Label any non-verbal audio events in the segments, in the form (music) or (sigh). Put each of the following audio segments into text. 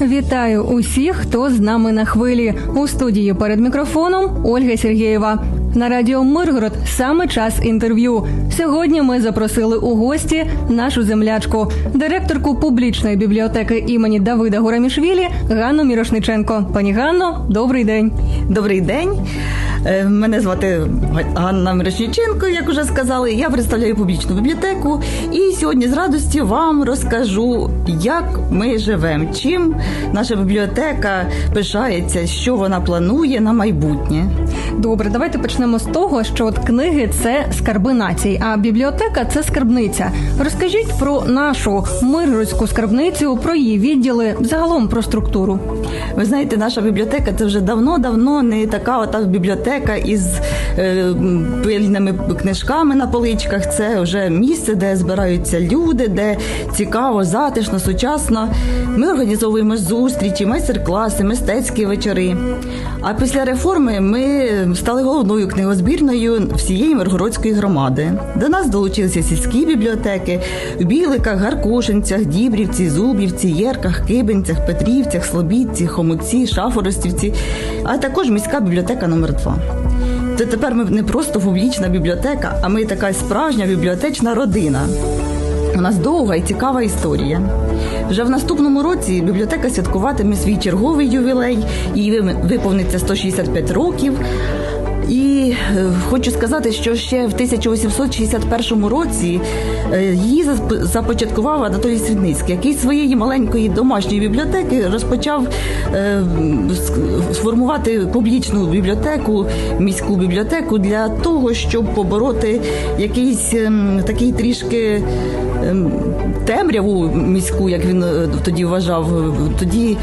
Вітаю усіх, хто з нами на хвилі. У студії перед мікрофоном Ольга Сергієва. На радіо Миргород саме час інтерв'ю. Сьогодні ми запросили у гості нашу землячку, директорку публічної бібліотеки імені Давида Гурамішвілі Ганну Мірошниченко. Пані Ганно, добрий день. Добрий день. Е, Мене звати Ганна Мирошніченко, як вже сказали. Я представляю публічну бібліотеку і сьогодні з радістю вам розкажу, як ми живемо, чим наша бібліотека пишається, що вона планує на майбутнє. Добре, давайте почнемо з того, що от книги це скарби націй, а бібліотека це скарбниця. Розкажіть про нашу миргородську скарбницю, про її відділи, загалом про структуру. Ви знаєте, наша бібліотека це вже давно-давно не така ота бібліотека із е, пильними книжками на поличках. Це вже місце, де збираються люди, де цікаво, затишно, сучасно. Ми організовуємо зустрічі, майстер-класи, мистецькі вечори. А після реформи ми стали головною книгозбірною всієї Миргородської громади. До нас долучилися сільські бібліотеки в Біликах, Гаркушинцях, Дібрівці, Зубівці, Єрках, Кибинцях, Петрівцях, Слобідці, Хомуці, Шафоростівці, а також міська бібліотека номер 2 Це тепер ми не просто публічна бібліотека, а ми така справжня бібліотечна родина. У нас довга і цікава історія. Вже в наступному році бібліотека святкуватиме свій черговий ювілей, їй ви- виповниться 165 років. Хочу сказати, що ще в 1861 році е, її започаткував Анатолій Свідницький, який своєї маленької домашньої бібліотеки розпочав е, сформувати публічну бібліотеку, міську бібліотеку для того, щоб побороти якийсь ем, такий трішки ем, темряву міську, як він е, тоді вважав. Тоді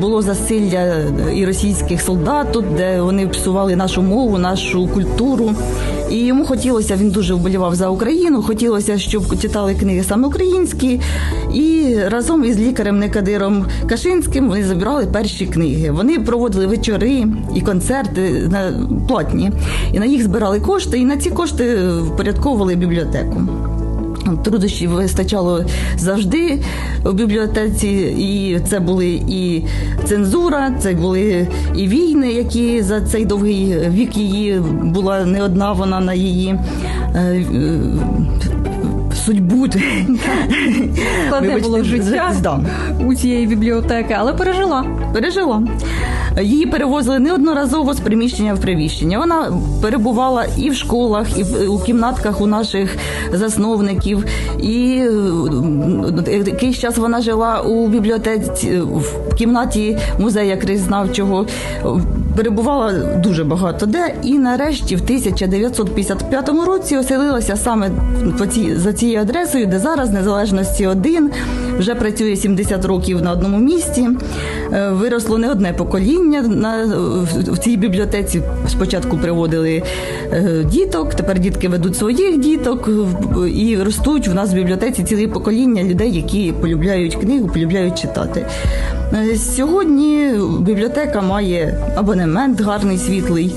було засилля і російських солдат, де вони псували нашу мову, нашу культуру. І йому хотілося, він дуже вболівав за Україну. Хотілося, щоб читали книги саме українські. І разом із лікарем Некадиром Кашинським вони забирали перші книги. Вони проводили вечори і концерти на платні, і на їх збирали кошти, і на ці кошти впорядковували бібліотеку. Трудощів вистачало завжди в бібліотеці, і це були і цензура, це були і війни, які за цей довгий вік її була не одна вона на її. Судьбу (laughs) Складне було життя да. у цієї бібліотеки, але пережила. пережила. Її перевозили неодноразово з приміщення в приміщення. Вона перебувала і в школах, і в- у кімнатках у наших засновників. І е, якийсь час вона жила у бібліотеці в кімнаті музею краєзнавчого. Перебувала дуже багато де, і нарешті в 1955 році оселилася саме за цією адресою, де зараз незалежності 1 вже працює 70 років на одному місці. Е, Виросло не одне покоління на в- цій бібліотеці. Спочатку приводили е, діток, тепер дітки ведуть своїх діток і ростуть в нас в бібліотеці ціле покоління людей, які полюбляють книгу, полюбляють читати. Е, Сьогодні бібліотека має абонемент гарний, світлий,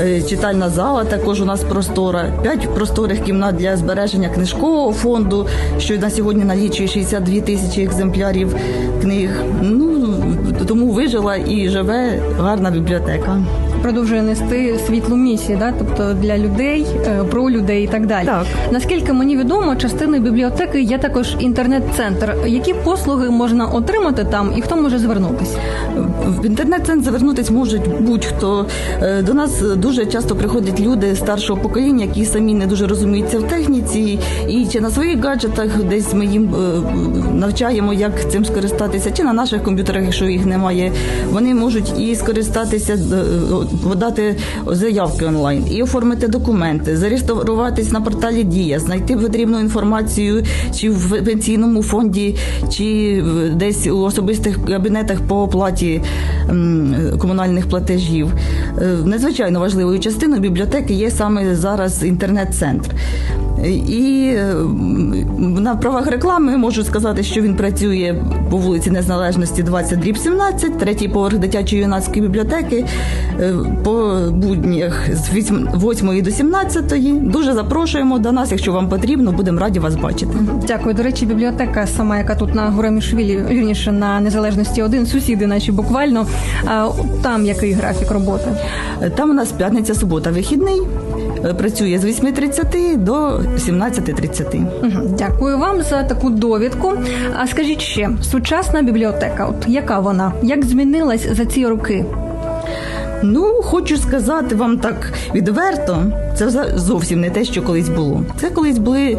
е, читальна зала також у нас простора, п'ять просторих кімнат для збереження книжкового фонду, що на сьогодні налічує 62 тисячі екземплярів книг. Ну тому вижила і живе гарна бібліотека. Продовжує нести світлу місію, да? тобто для людей, е, про людей і так далі. Так. Наскільки мені відомо, частиною бібліотеки є також інтернет-центр. Які послуги можна отримати там і хто може звернутися? В інтернет-центр звернутися можуть будь-хто. Е, До нас дуже часто приходять люди старшого покоління, які самі не дуже розуміються в техніці, і чи на своїх гаджетах десь ми їм е, навчаємо, як цим скористатися, чи на наших комп'ютерах, якщо їх немає, вони можуть і скористатися, подати заявки онлайн, і оформити документи, зареєструватись на порталі Дія, знайти потрібну інформацію чи в пенсійному фонді, чи десь у особистих кабінетах по оплаті комунальних платежів. Е, Надзвичайно важливою частиною бібліотеки є саме зараз інтернет-центр. І на правах реклами можу сказати, що він працює по вулиці Незалежності 20 дріб 17, третій поверх дитячої юнацької бібліотеки е, по буднях з 8 до 17. Дуже запрошуємо до нас, якщо вам потрібно, будемо раді вас бачити. Дякую. До речі, бібліотека сама, яка тут на Гурамішвілі, вірніше на незалежності один, сусіди наші буквально. Там який графік роботи? Там у нас п'ятниця, субота, вихідний. Е, Працює з 8.30 до 17.30. Мгм. Дякую вам за таку довідку. А скажіть ще, сучасна бібліотека, от яка вона? Як змінилась за ці роки? Ну, хочу сказати вам так відверто, це зовсім не те, що колись було. Це колись були.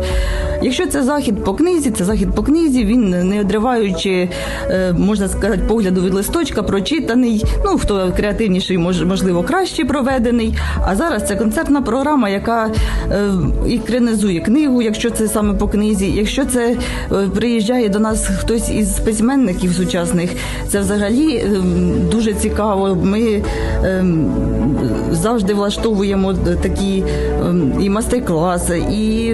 Якщо це захід по книзі, це захід по книзі, він не одриваючи, е, можна сказати, погляду від листочка, прочитаний. Ну, хто креативніший, мож- можливо, краще проведений. А зараз це концертна програма, яка е, і кренизує книгу, якщо це саме по книзі. Якщо це е, приїжджає до нас хтось із письменників сучасних, це взагалі е, дуже цікаво. Ми е, завжди влаштовуємо такі е, і майстер-класи, і.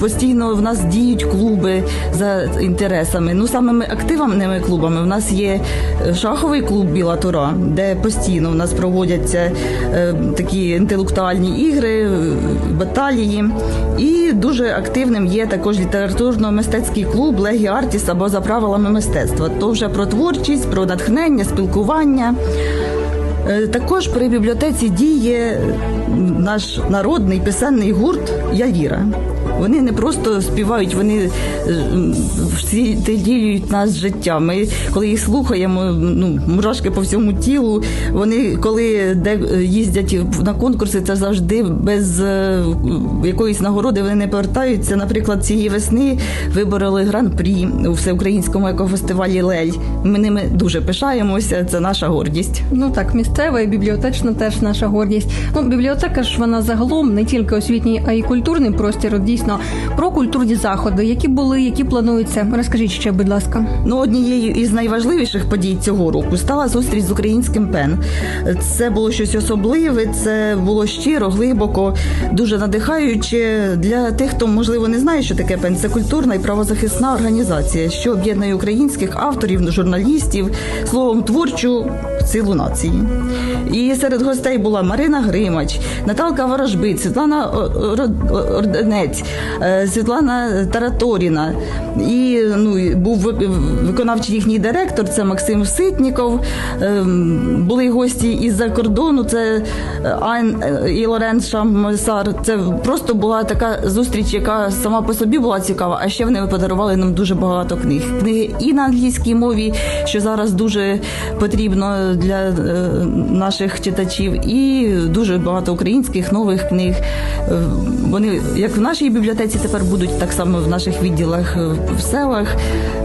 Постійно в нас діють клуби за інтересами. Ну самими активними клубами в нас є е, шаховий клуб Біла Тура, де постійно в нас проводяться е, такі інтелектуальні ігри, е, баталії. І дуже активним є також літературно-мистецький клуб Легі Артіс або за правилами мистецтва. То вже про творчість, про натхнення, спілкування. Е, Також при бібліотеці діє наш народний писенний гурт Явіра. Вони не просто співають, вони е, всі ділюють нас життя. Ми коли їх слухаємо, ну мурашки по всьому тілу. Вони коли де їздять на конкурси, це завжди без е, якоїсь нагороди вони не повертаються. Наприклад, цієї весни вибороли гран-прі у всеукраїнському екофестивалі Лель. Ми ними дуже пишаємося. Це наша гордість. Ну так, місцева і бібліотечна теж наша гордість. Ну, бібліотека ж вона загалом не тільки освітній, а й культурний простір. От Дійсно про культурні заходи, які були, які плануються. Розкажіть ще, будь ласка. Ну, однією із найважливіших подій цього року стала зустріч з українським пен. Це було щось особливе, це було щиро, глибоко, дуже надихаюче для тих, хто можливо не знає, що таке пен. Це культурна і правозахисна організація, що об'єднує українських авторів, журналістів, словом творчу силу нації. І серед гостей була Марина Гримач, Наталка Ворожбит, Світлана е, Світлана Тараторіна. І ну, був виконавчий їхній директор, це Максим Ситніков. Ем, Були гості із-за кордону, це е, Айн е, і Лорен Шамсар. Це просто була така зустріч, яка сама по собі була цікава, а ще вони подарували нам дуже багато книг. Книги і на англійській мові, що зараз дуже потрібно для е, наших читачів, і дуже багато українських нових книг. Е, Вони як в нашій бібліотеці тепер будуть так само в наших відділах е, в селах.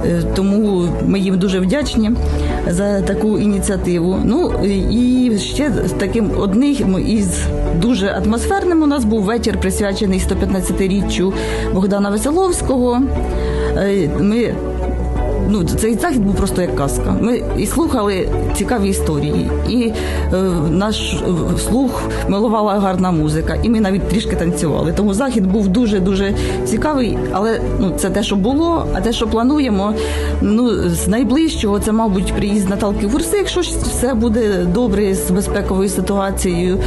Е, Тому ми їм дуже вдячні за таку ініціативу. Ну і ще з таким одним із дуже атмосферним у нас був вечір, присвячений 115-річчю Богдана Веселовського. Е, Ми Ну, цей захід був просто як казка. Ми і слухали цікаві історії, і е, наш е, слух милувала гарна музика, і ми навіть трішки танцювали. Тому захід був дуже дуже цікавий. Але ну це те, що було, а те, що плануємо. Ну з найближчого це, мабуть, приїзд Наталки Гурси. Якщо все буде добре з безпековою ситуацією,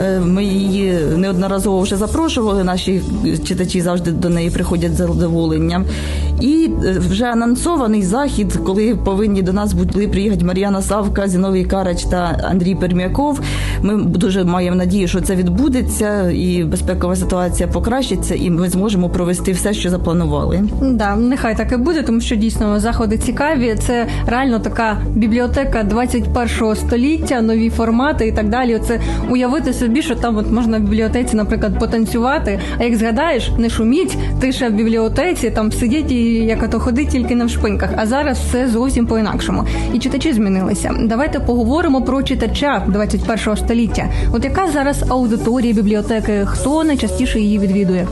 Е, ми її неодноразово вже запрошували. Наші читачі завжди до неї приходять з задоволенням. І е, вже анонсований захід, коли повинні до нас були приїхати Мар'яна Савка, Зіновій Карач та Андрій Пермяков. Ми дуже маємо надію, що це відбудеться, і безпекова ситуація покращиться, і ми зможемо провести все, що запланували. Да, нехай так і буде, тому що дійсно заходи цікаві. Це реально така бібліотека 21 століття, нові формати і так далі. Це уявити собі, що там от можна в бібліотеці, наприклад, потанцювати. А як згадаєш, не шуміть, тиша в бібліотеці, там сидять і яка то ходить тільки на вшпиньках. А зараз все зовсім по-інакшому. І читачі змінилися. Давайте поговоримо про читача 21-го століття. От яка зараз аудиторія бібліотеки? Хто найчастіше її відвідує?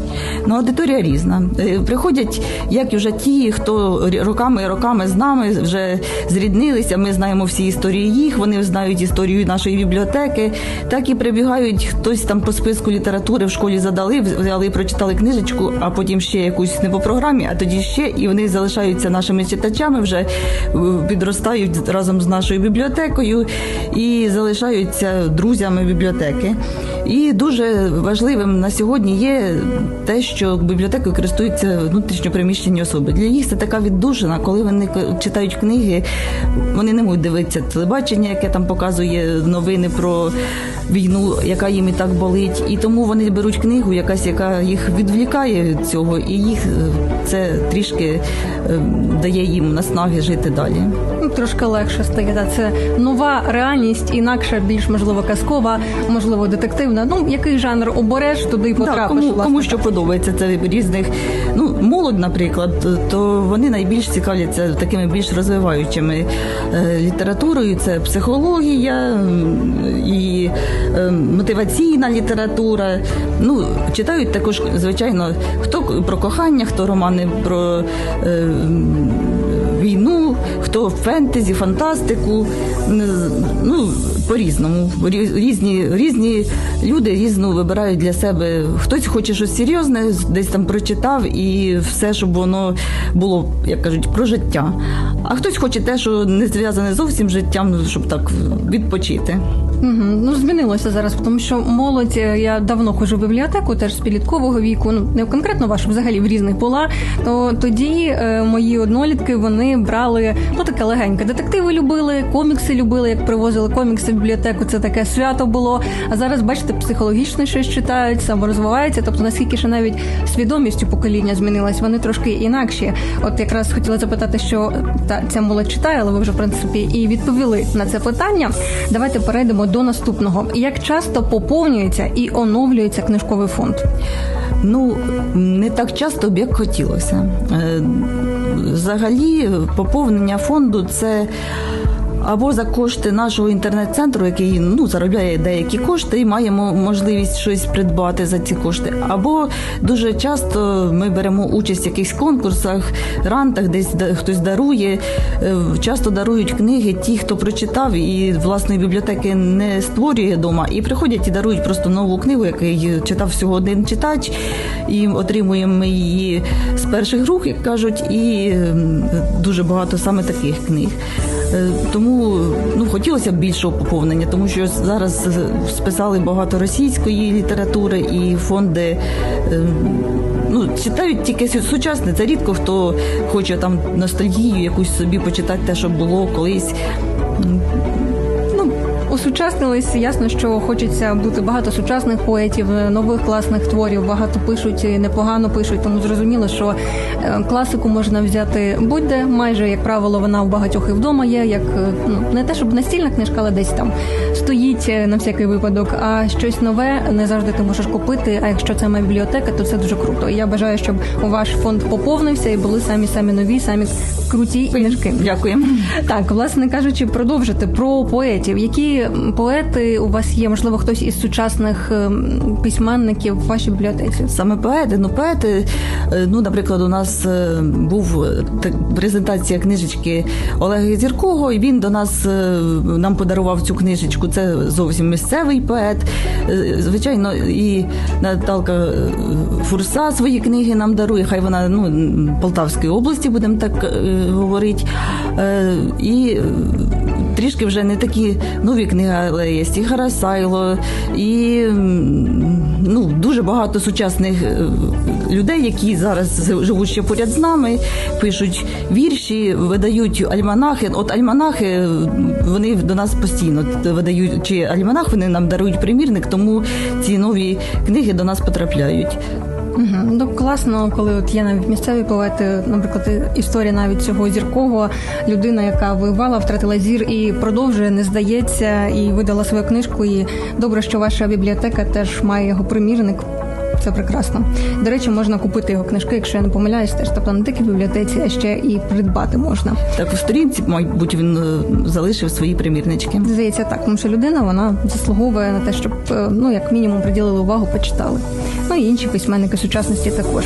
Ну, аудиторія різна. Е, Приходять як вже ті, хто роками і роками з нами вже зріднилися. Ми знаємо всі історії їх, вони знають історію нашої бібліотеки. Так і прибігають хтось там по списку літератури в школі задали, взяли, прочитали книжечку, а потім ще якусь не по програмі, а тоді ще, і вони залишаються нашими читачами, вже е, підростають разом з нашою бібліотекою і залишаються друзями бібліотеки. І дуже важливим на сьогодні є те, що бібліотекою користуються внутрішньопереміщені особи. Для їх це така віддушина, коли вони читають книги, вони не можуть дивитися телебачення, яке там показує новини про війну, яка їм і так болить. І тому вони беруть книгу, якась, яка їх відвлікає від цього, і їх е, це трішки е, дає їм наснаги жити далі. Ну, трошки легше стає. Це нова реальність, інакша, більш можливо казкова, можливо, детективна. Ну який жанр обереш, туди й потрапиш. Так, кому, власне. кому що подобається це різних. Ну, молодь, наприклад, то вони найбільш цікавляться такими більш розвиваючими е, літературою. Це психологія і е, мотиваційна література. Ну, читають також, звичайно, хто про кохання, хто романи про. Хто фентезі, фантастику, ну по-різному. Різні, різні люди різну вибирають для себе. Хтось хоче щось серйозне, десь там прочитав, і все, щоб воно було, як кажуть, про життя. А хтось хоче те, що не зв'язане зовсім життям, щоб так відпочити. Угу. Ну змінилося зараз, тому що молодь. е, Я давно ходжу в бібліотеку, теж з підліткового віку. Ну не конкретно вашу, взагалі в різних була. То тоді е, мої однолітки вони брали ну таке легеньке. Детективи любили, комікси любили. Як привозили комікси в бібліотеку, це таке свято було. А зараз, бачите, психологічно щось читають, саморозвиваються. Тобто, наскільки ще навіть свідомість у покоління змінилась, вони трошки інакші. От якраз хотіла запитати, що та ця молодь читає, але ви вже в принципі і відповіли на це питання. Давайте перейдемо до наступного. Як часто поповнюється і оновлюється книжковий фонд? Ну, не так часто, б як хотілося. Е, Взагалі, поповнення фонду це. Або за кошти нашого інтернет-центру, який ну заробляє деякі кошти, і маємо можливість щось придбати за ці кошти. Або дуже часто ми беремо участь в якихось конкурсах, рантах, десь хтось дарує. Е, Часто дарують книги ті, хто прочитав і власної бібліотеки не створює вдома, і приходять і дарують просто нову книгу, який читав всього один читач, і отримуємо ми її з перших рук, як кажуть, і дуже багато саме таких книг. Е, Тому ну хотілося б більшого поповнення, тому що зараз е, списали багато російської літератури і фонди. е, Ну, читають тільки сучасне. Це рідко хто хоче там ностальгію якусь собі почитати те, що було колись. Усучаснились, ясно, що хочеться бути багато сучасних поетів, е, нових класних творів. Багато пишуть, і непогано пишуть. Тому зрозуміло, що е, класику можна взяти будь-де. Майже як правило, вона у багатьох і вдома є. Як е, ну не те, щоб настільна книжка, але десь там стоїть на всякий випадок. А щось нове не завжди ти можеш купити. А якщо це моя бібліотека, то це дуже круто. І я бажаю, щоб ваш фонд поповнився і були самі самі нові, самі круті книжки. Дякуємо. Так, власне кажучи, продовжити про поетів. Які поети у вас є? Можливо, хтось із сучасних ем, письменників в вашій бібліотеці? Саме поети. Ну, поети, е, ну, наприклад, у нас е, був е, презентація книжечки Олега Зіркого, і він до нас нам подарував цю книжечку. Це зовсім місцевий поет. Звичайно, і Наталка Фурса свої книги нам дарує. Хай вона ну, Полтавської області, будемо так говорити. І трішки вже не такі нові книги, але є і Харасайло, і ну, дуже багато сучасних е, людей, які зараз живуть ще поряд з нами, пишуть вірші, видають альманахи. От альманахи е, вони до нас постійно видають, чи альманах вони нам дарують примірник, тому ці нові книги до нас потрапляють. Угу. Ну класно, коли от є навіть місцеві поети, наприклад, історія навіть цього зіркового людина, яка воювала, втратила зір і продовжує, не здається, і видала свою книжку. І добре, що ваша бібліотека теж має його примірник. Це прекрасно. До речі, можна купити його книжки, якщо я не помиляюсь, теж тобто не тільки в бібліотеці, а ще і придбати можна. Так у сторінці, мабуть, він е, залишив свої примірнички. Здається, так, тому що людина вона заслуговує на те, щоб е, ну як мінімум приділили увагу, почитали. Ну і інші письменники сучасності також.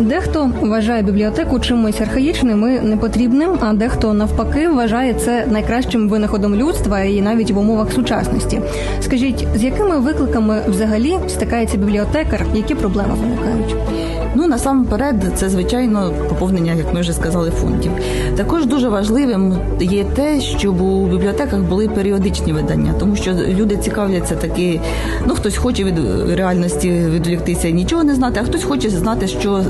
Дехто вважає бібліотеку чимось архаїчним і непотрібним, а дехто навпаки вважає це найкращим винаходом людства і навіть в умовах сучасності. Скажіть, з якими викликами взагалі стикається бібліотекар, які проблеми виникають? Ну насамперед, це звичайно поповнення, як ми вже сказали, фондів. Також дуже важливим є те, щоб у бібліотеках були періодичні видання, тому що люди цікавляться таки. Ну хтось хоче від реальності відвліктися і нічого не знати, а хтось хоче знати, що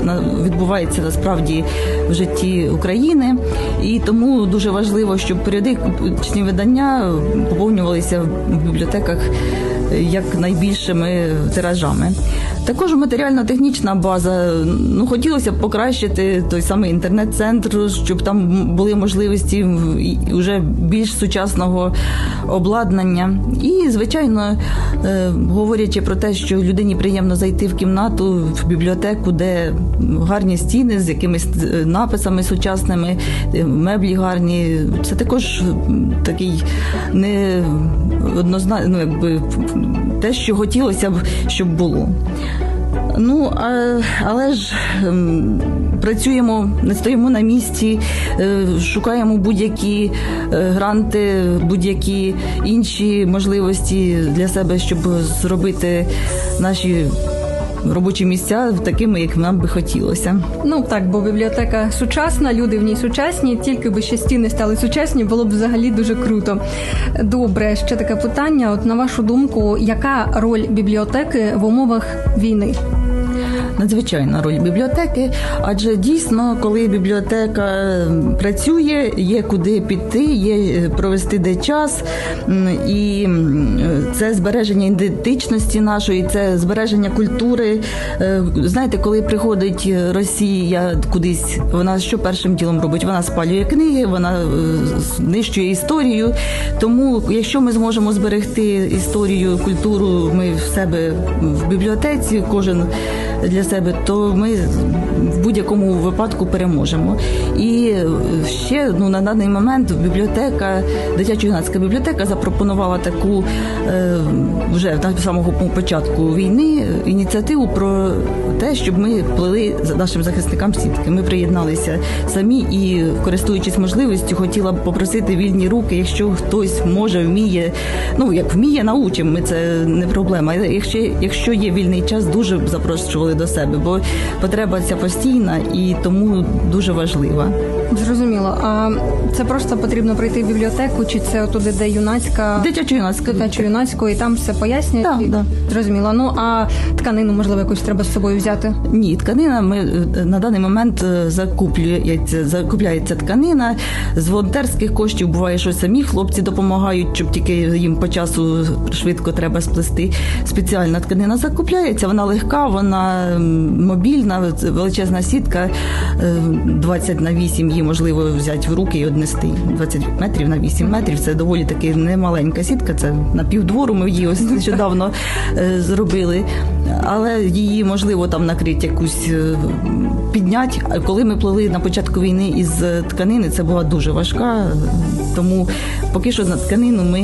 відбувається насправді в житті України. І тому дуже важливо, щоб періодичні видання поповнювалися в бібліотеках як найбільшими тиражами. Також матеріально-технічна база. Ну хотілося б покращити той самий інтернет-центр, щоб там були можливості вже більш сучасного обладнання. І, звичайно, е, говорячи про те, що людині приємно зайти в кімнату, в бібліотеку, де гарні стіни з якимись е, написами сучасними, е, меблі гарні. Це також такий не однозначно, ну, якби те, що хотілося б, щоб було. Ну, а, але ж ем, працюємо, не стоїмо на місці, е, шукаємо будь-які е, гранти, будь-які інші можливості для себе, щоб зробити наші робочі місця такими, як нам би хотілося. Ну так, бо бібліотека сучасна, люди в ній сучасні. Тільки би ще стіни стали сучасні, було б взагалі дуже круто. Добре, ще таке питання. От на вашу думку, яка роль бібліотеки в умовах війни? Надзвичайна роль бібліотеки, адже дійсно, коли бібліотека працює, є куди піти, є е, провести де час, і це збереження ідентичності нашої, це збереження культури. Е, Знаєте, коли приходить Росія кудись, вона що першим ділом робить? Вона спалює книги, вона е, знищує історію. Тому, якщо ми зможемо зберегти історію, культуру, ми в себе в бібліотеці, кожен для себе, то ми в будь-якому випадку переможемо. І е, ще ну на даний момент бібліотека, дитячо-юнацька бібліотека запропонувала таку е, вже на самого початку війни ініціативу про те, щоб ми плели за нашим захисникам сітки. Ми приєдналися самі і, користуючись можливістю, хотіла б попросити вільні руки, якщо хтось може, вміє, ну як вміє, научимо. Ми це не проблема. Якщо, якщо є вільний час, дуже запрошували до себе, бо потреба ця постійна і тому дуже важлива. Зрозуміло. А це просто потрібно прийти в бібліотеку, чи це туди, де юнацька Дитячо-юнацька дитячо юнацьку, і там все пояснюють? Так, да. Зрозуміло. Ну а тканину можливо якусь треба з собою взяти. Ні, тканина ми е, на даний момент е, закуплюється, закупляється тканина з волонтерських коштів. Буває, що самі хлопці допомагають, щоб тільки їм по часу швидко треба сплести. Спеціальна тканина закупляється, вона легка, вона мобільна, величезна сітка е, 20 на 8 її можливо взяти в руки і однести. 20 метрів на 8 метрів. Це доволі таки немаленька сітка. Це на півдвору. Ми її ось (laughs) нещодавно е, зробили. Але її можливо там накрити якусь е, підняти. Коли ми плели на початку війни із е, тканини, це була дуже важка. е, Тому поки що на тканину ми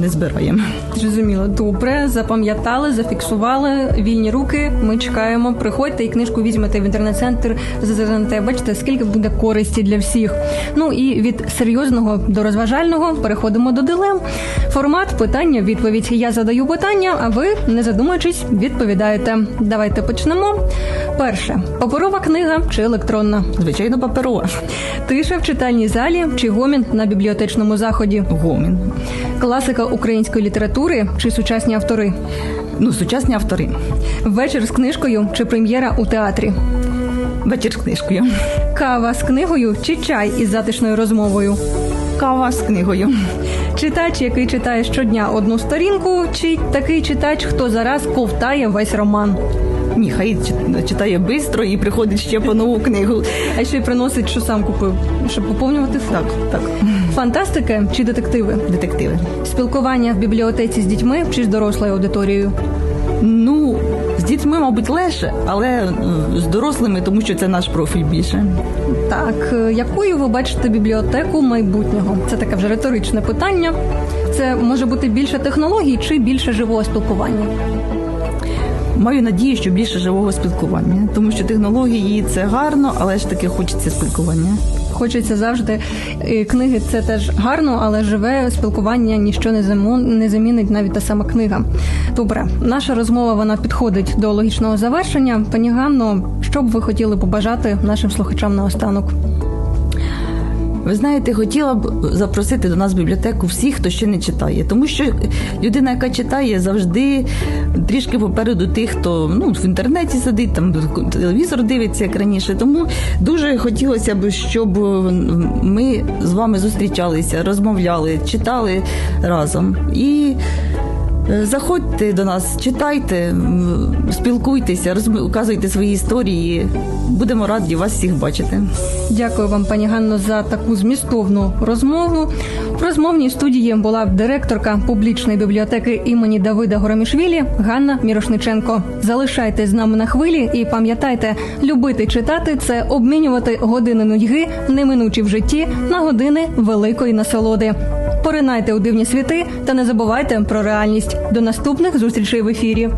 не збираємо. Зрозуміло. Добре, запам'ятали, зафіксували. Вільні руки. Ми чекаємо. Приходьте і книжку візьмете в інтернет-центр. Зазирнете. Бачите, скільки буде користі для всіх. Ну і від серйозного до розважального переходимо до дилем. Формат питання, відповідь. Я задаю питання, а ви, не задумуючись, відповідаєте. Давайте почнемо. Перше паперова книга чи електронна. Звичайно, паперова. Тиша в читальній залі чи гомін на бібліотечному заході. Гомін. Класика української літератури чи сучасні автори. Ну, сучасні автори. Вечір з книжкою чи прем'єра у театрі. Вечір з книжкою. Кава з книгою чи чай із затишною розмовою. Кава з книгою. Читач, який читає щодня одну сторінку, чи такий читач, хто зараз ковтає весь роман. Ні, хай читає швидко і приходить ще по нову книгу. А ще й приносить, що сам купив, щоб поповнювати фонд. Так, так. Фантастика чи детективи? Детективи. Спілкування в бібліотеці з дітьми чи з дорослою аудиторією. Ну, З дітьми, мабуть, легше, але з дорослими, тому що це наш профіль більше. Так, е, якою ви бачите бібліотеку майбутнього? Це таке вже риторичне питання. Це може бути більше технологій чи більше живого спілкування? Маю надію, що більше живого спілкування, тому що технології це гарно, але ж таки хочеться спілкування. Хочеться завжди е, книги. Це теж гарно, але живе спілкування ніщо не замо- не замінить навіть та сама книга. Добре, наша розмова вона підходить до логічного завершення. Пані Ганно, що б ви хотіли побажати нашим слухачам наостанок? Ви знаєте, хотіла б запросити до нас в бібліотеку всіх, хто ще не читає, тому що людина, яка читає, завжди трішки попереду тих, хто ну в інтернеті сидить, там телевізор дивиться як раніше. Тому дуже хотілося б, щоб ми з вами зустрічалися, розмовляли, читали разом і. Заходьте до нас, читайте, спілкуйтеся, розказуйте свої історії. Будемо раді вас всіх бачити. Дякую вам, пані Ганно, за таку змістовну розмову. В розмовній студії була директорка публічної бібліотеки імені Давида Горомішвілі Ганна Мірошниченко. Залишайтесь з нами на хвилі і пам'ятайте, любити читати це обмінювати години нудьги, неминучі в житті на години великої насолоди. Поринайте у дивні світи та не забувайте про реальність. До наступних зустрічей в ефірі.